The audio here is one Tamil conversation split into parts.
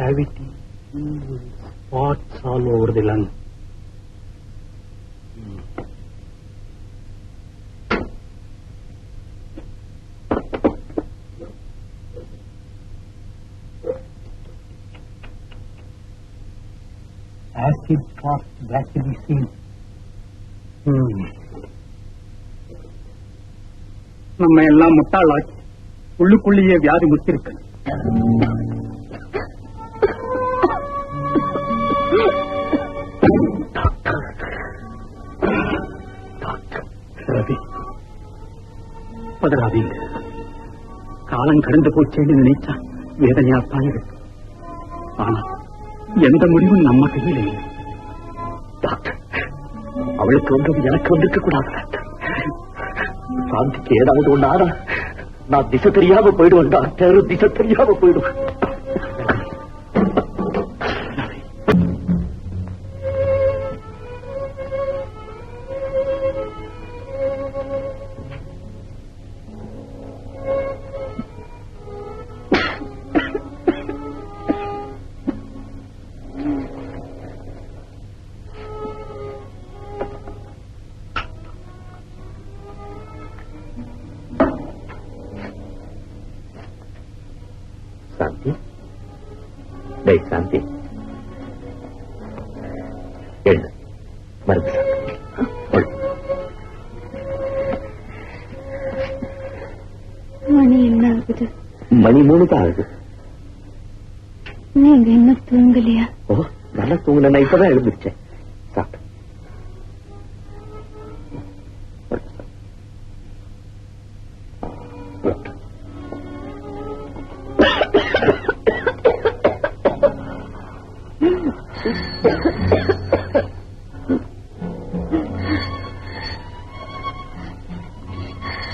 cavity, spots all over the lung. Acid spots that to be seen. Hmm. நம்ம எல்லாம் முட்டாளாக்கி உள்ளுக்குள்ளேயே வியாதி முத்திருக்கு பதறாதீங்க. காலம் கடந்து போச்சேன்னு நினைச்சா வேதனையாத்தான் இருக்கு. ஆனா எந்த முடிவும் நம்ம கையில் இல்லை. டாக்டர் அவளுக்கு வந்தது எனக்கு வந்திருக்க கூடாது டாக்டர். சாந்திக்கு ஏதாவது ஒண்ணு ஆனா நான் திசை தெரியாம போயிடுவேன் டாக்டர். திசை தெரியாம போயிடுவேன். சாந்தி. டேய் மருந்து. மணி என்ன ஆகுது? மணி மூணு தான் ஆகுது. நீங்க இன்னும் தூங்கலையா? ஓ நல்லா தூங்கின நான் இப்பதான் எழுந்திருச்சேன். சாப்பிட்டு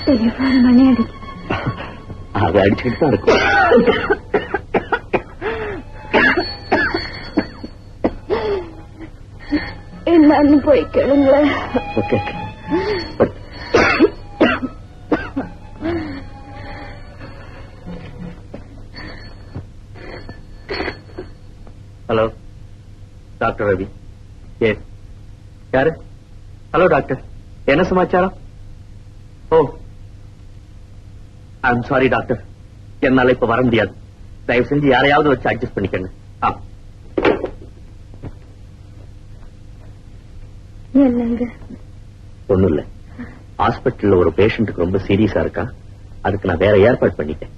மணி அடிக்கு அது அடிச்சுக்கிட்டு தான் இருக்கும் என்னன்னு போய் கேளுங்களேன் okay hello doctor Ravi yes யாரு ஹலோ டாக்டர் என்ன சமாச்சாரம் ஓ ஐம் சாரி டாக்டர் என்னால இப்ப வர முடியாது. தயவு செஞ்சு யாரையாவது வச்சு அட்ஜஸ்ட் பண்ணிக்கங்க. என்னங்க? ஒண்ணும் இல்ல. ஹாஸ்பிட்டல்ல ஒரு பேஷண்ட்டுக்கு ரொம்ப சீரியஸா இருக்கா? அதுக்கு நான் வேற ஏற்பாடு பண்ணிட்டேன்.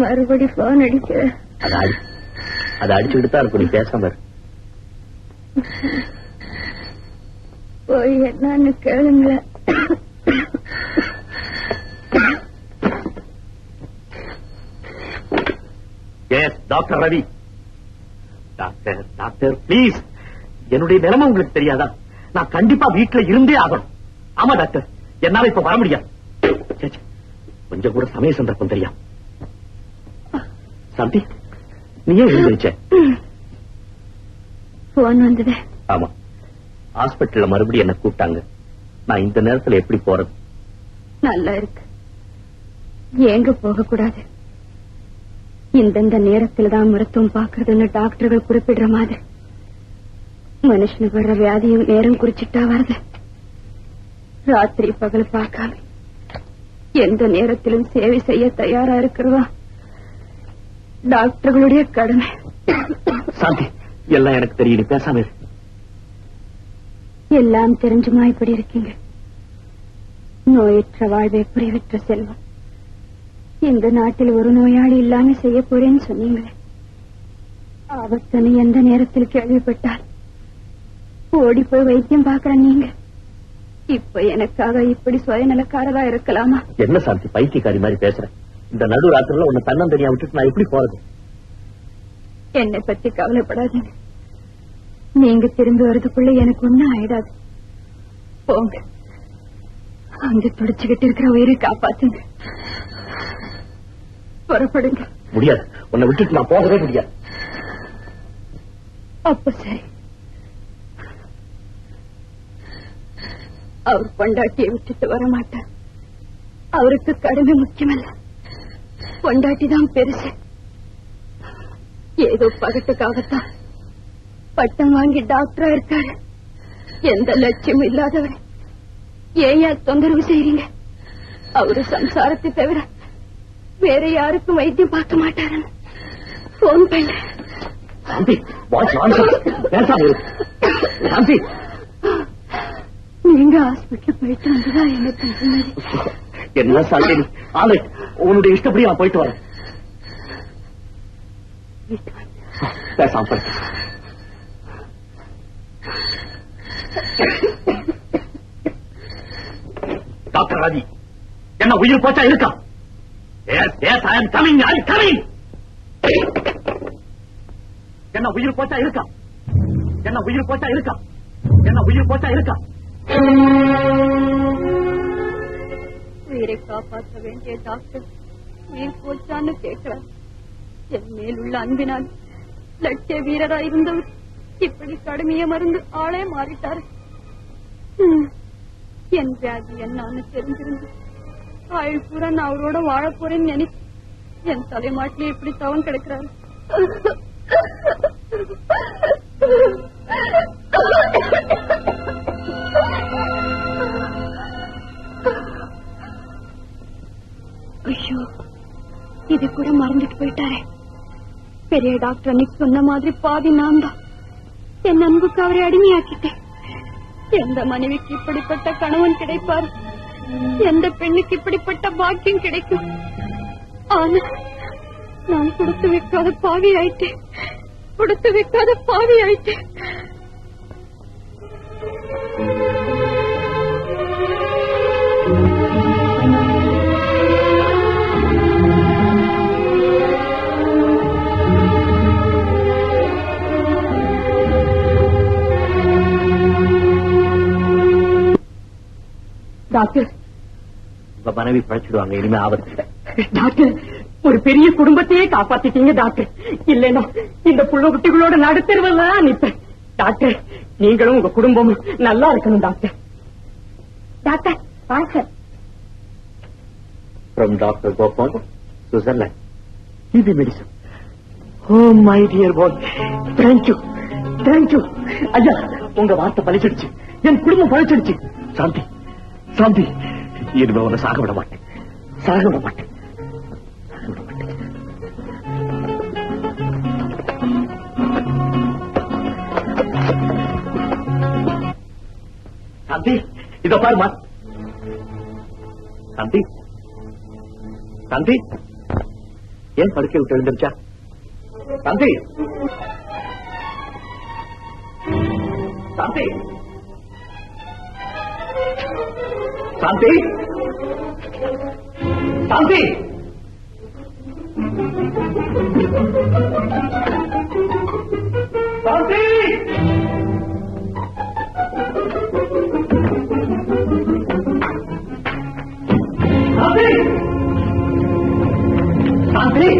மறுபடி போன் அடிக்க. அதை அடி அதை அடிச்சுக்கிட்டு தான் இருக்கும் நீ பேசாம. போய் என்னன்னு கேளுங்களேன். Yes doctor Ravi doctor doctor please என்னுடைய நிலைமை உங்களுக்கு தெரியாதா? நான் கண்டிப்பா வீட்டுல இருந்தே ஆகணும். ஆமா டாக்டர் என்னால இப்ப வர முடியாது. கொஞ்சம் கூட சமய சந்தர்ப்பம் தெரியா சாந்தி நீ ஏன் எழுந்திருச்ச போன் வந்தது. ஆமா. ஹாஸ்பிட்டல்ல மறுபடியும் என்ன கூப்பிட்டாங்க. நான் இந்த நேரத்துல எப்படி போறது? நல்லா இருக்கு. எங்க போக கூடாது இந்தந்த நேரத்துல தான் மருத்துவம் பாக்குறதுன்னு டாக்டர்கள் குறிப்பிடுற மாதிரி. மனுஷனுக்கு வர்ற வியாதியும் நேரம் குறிச்சிட்டா வருது. ராத்திரி பகல் பார்க்காம எந்த நேரத்திலும் சேவை செய்ய தயாரா இருக்கிறதா டாக்டர்களுடைய கடமை. சாந்தி எல்லாம் எனக்கு தெரியும் நீ பேசாம. எல்லாம் தெரிஞ்சுமா இப்படி இருக்கீங்க? நோயற்ற வாழ்வை குறைவற்ற செல்வம். இந்த நாட்டில் ஒரு நோயாளி இல்லாம செய்ய போறேன்னு சொன்னீங்களே. ஆபத்தனை எந்த நேரத்தில் கேள்விப்பட்டால்? ஓடி போய் வைத்தியம் பாக்குற நீங்க. இப்ப எனக்காக இப்படி சுயநலக்காரரா இருக்கலாமா? என்ன சாந்தி பைத்தியக்காரி மாதிரி பேசுற? இந்த நடு ராத்திரில உன்னை தன்னந்தனியா விட்டுட்டு நான் எப்படி போறது? என்னை பத்தி கவலைப்படாதீங்க. நீங்க திரும்பி வர்றதுக்குள்ள எனக்கு ஒண்ணும் ஆயிடாது. போங்க. அங்க துடிச்சுக்கிட்டு இருக்கிற உயிரை காப்பாத்துங்க. புறப்படுங்க. முடியாது. உன்னை விட்டுட்டு நான் போகவே முடியாது. அப்ப சரி. அவர் பொண்டாட்டியை விட்டுட்டு வர மாட்டார் அவருக்கு கடமை முக்கியமல்ல. பொண்டாட்டி தான் பெருசு. ஏதோ பகட்டுக்காகத்தான் பட்டம் வாங்கி டாக்டரா இருக்காரு. எந்த லட்சியம் இல்லாதவர். ஏன் தொந்தரவு செய்றீங்க? அவரு சம்சாரத்தை தவிர வேற யாருக்கும் வைத்தியம் பார்க்க மாட்டாருன்னு. போன் பண்ண. நீங்க ஹாஸ்பிட்டல் போயிட்டு வந்துதான் எனக்கு என்ன சாந்தி நீ? உன்னுடைய இஷ்டப்படி நான் போயிட்டு வரேன். பேசாம டாக்டர் ராஜி என்ன உயிர் போச்சா இருக்கா yes yes I am coming I coming என்ன உயிர் போச்சா இருக்கா என்ன உயிர் போச்சா இருக்கா என்ன உயிர் போச்சா இருக்கா காப்பாற்ற வேண்டிய டாக்டர் உயிர் போச்சான்னு கேட்கிறார். என் மேலுள்ள அன்பினால் லட்சிய வீரரா இருந்தவர் இப்படி கடுமைய மருந்து ஆளே மாறிட்டார். என் வியாதி என்னன்னு தெரிஞ்சிருந்து ஆயுள் பூரா நான் அவரோட வாழ போறேன்னு நினைச்சு என் தலைமாட்டிலே இப்படி தவன் கிடக்கிறாரு. இது கூட மறந்துட்டு போயிட்டாரு. பெரிய டாக்டர் அன்னைக்கு சொன்ன மாதிரி பாதி நான் தான். என் அன்புக்கு அவரை அடிமையாக்கிட்டேன். எந்த மனைவிக்கு இப்படிப்பட்ட கணவன் கிடைப்பார்? எந்த பெண்ணுக்கு இப்படிப்பட்ட பாக்கியம் கிடைக்கும்? ஆனா நான் கொடுத்து வைக்காத பாவி ஆயிட்டேன். கொடுத்து வைக்காத பாவி ஆயிட்டேன். டாக்டர். உங்க மனைவி பழைச்சிடுவாங்க இனிமே ஆபத்து டாக்டர் ஒரு பெரிய குடும்பத்தையே காப்பாத்திட்டீங்க டாக்டர். இல்லைன்னா இந்த புள்ள குட்டிகளோட நடுத்தருவெல்லாம் நிப்பேன். டாக்டர் நீங்களும் உங்க குடும்பமும் நல்லா இருக்கணும் டாக்டர். டாக்டர் வாங்க from Dr. Gopal, Switzerland. இது medicine oh my dear boy thank you thank you ஐயா உங்க வார்த்தை பழிச்சிடுச்சு. என் குடும்பம் பழிச்சிடுச்சு. சாந்தி. சாந்தி இனிமே உன்னை சாக விட மாட்டேன் சாக விட மாட்டேன் சாக விட மாட்டேன் சாந்தி இதோ பாருமா சாந்தி சாந்தி ஏன் படுக்கை விட்டு எழுந்திருச்சா சாந்தி சாந்தி சாந்தி சாந்தி சாந்தி சாந்தி சாந்தி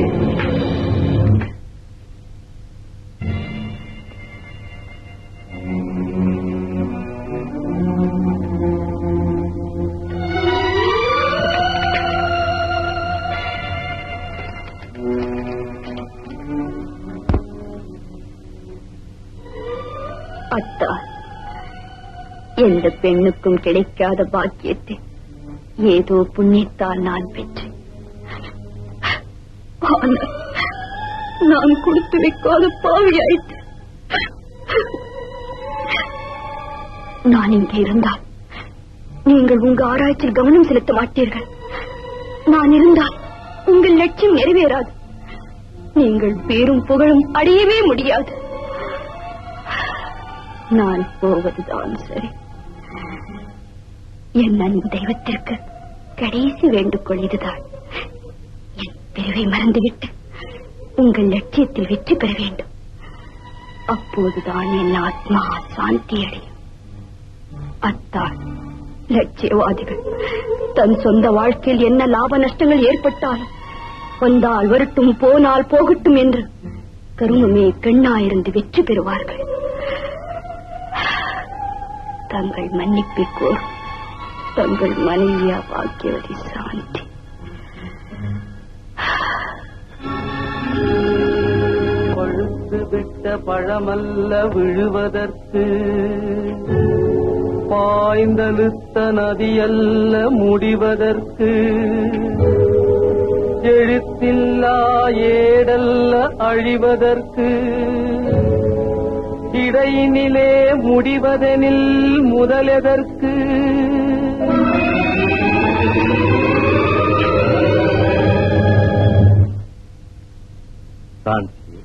அத்தா எந்த பெண்ணுக்கும் கிடைக்காத பாக்கியத்தை ஏதோ புண்ணியத்தால் நான் பெற்றேன். நான் கொடுத்து வைக்காத பாவியாயிட்டு நான் இங்கே இருந்தால் நீங்கள் உங்க ஆராய்ச்சியில் கவனம் செலுத்த மாட்டீர்கள். நான் இருந்தால் உங்கள் லட்சியம் நிறைவேறாது. நீங்கள் பேரும் புகழும் அடையவே முடியாது. நான் போவதுதான் சரி என் அன்பு தெய்வத்திற்கு கடைசி வேண்டுகோள் இதுதான். என் பிரிவை மறந்துவிட்டு உங்கள் லட்சியத்தில் வெற்றி பெற வேண்டும். அப்போதுதான் என் ஆத்மா சாந்தி அடையும். அத்தான் லட்சியவாதிகள் தன் சொந்த வாழ்க்கையில் என்ன லாப நஷ்டங்கள் ஏற்பட்டாலும் வந்தால் வரட்டும் போனால் போகட்டும் என்று கருமமே கண்ணாயிருந்து வெற்றி பெறுவார்கள். தங்கள் மன்னிப்பை கோரும் தங்கள் மனைவியா வாக்கியவதி சாந்தி. பழுத்து விட்ட பழமல்ல விழுவதற்கு பாய்ந்தழுத்த நதியல்ல முடிவதற்கு எழுத்தில்லா ஏடல்ல அழிவதற்கு இடையினிலே முடிவதெனில் முதலெதற்கு? காந்தி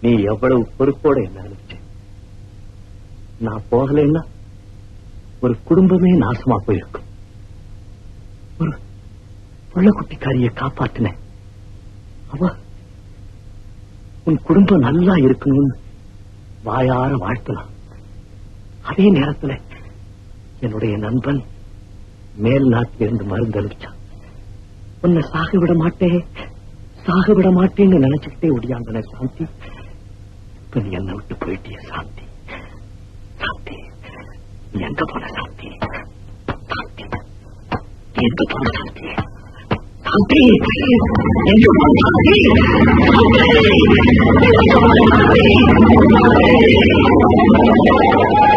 நீ எவ்வளவு பொறுப்போட என்ன அனுப்பிச்ச? நான் போகலைன்னா ஒரு குடும்பமே நாசமா போயிருக்கும். ஒரு புள்ள குட்டிக்காரிய காப்பாத்தினேன். அவ உன் குடும்பம் நல்லா இருக்கணும்னு வாயார வாழ்த்தலாம். அதே நேரத்துல என்னுடைய நண்பன் மேல் நாட்டிலிருந்து மருந்து அனுப்பிச்சான் உன்னை சாக விட மாட்டேன் சாக விட மாட்டேன்னு நினைச்சுக்கிட்டே ஒடியாந்தன சாந்தி. இப்ப நீ என்னை விட்டு போயிட்டிய சாந்தி. சாந்தி. நீ எங்க போன சாந்தி? சாந்தி. எங்க போன சாந்தி? happy, and you want happy, happy, you want.